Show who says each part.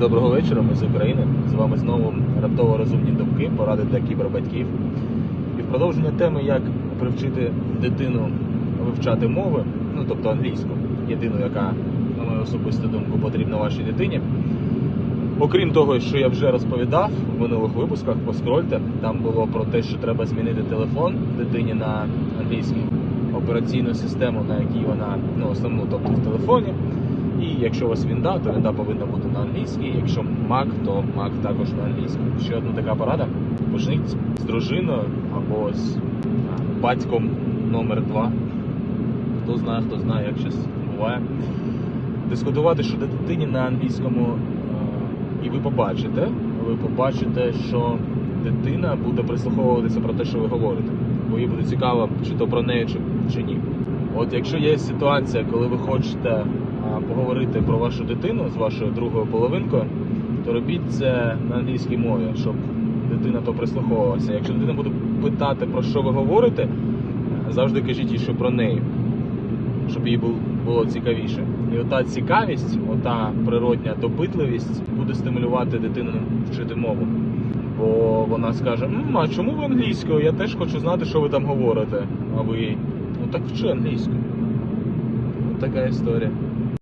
Speaker 1: Доброго вечора, ми з України. З вами знову раптово розумні думки, поради для кібербатьків. І в продовження теми, як привчити дитину вивчати мови, ну тобто англійську, єдину, яка, на мою особисту думку, потрібна вашій дитині. Окрім того, що я вже розповідав в минулих випусках, поскрольте, там було про те, що треба змінити телефон дитині на англійський операційну систему, на якій вона ну основну, тобто в телефоні. І якщо у вас Вінда, то Вінда повинна бути на англійській. Якщо Mac, то Mac також на англійській. Ще одна така порада: почніть з дружиною або з батьком номер два. Хто знає, хто знає, як щось буває. Дискутувати щодо дитині на англійському, е, і ви побачите, ви побачите, що дитина буде прислуховуватися про те, що ви говорите. Бо їй буде цікаво, чи то про неї, чи, чи ні. От якщо є ситуація, коли ви хочете поговорити про вашу дитину з вашою другою половинкою, то робіть це на англійській мові, щоб дитина то прислуховувалася. Якщо дитина буде питати, про що ви говорите, завжди кажіть їй, що про неї, щоб їй було цікавіше. І ота цікавість, ота природня допитливість буде стимулювати дитину вчити мову. Бо вона скаже: а чому ви англійською? Я теж хочу знати, що ви там говорите. А ви ну так вчи англійську. Така історія.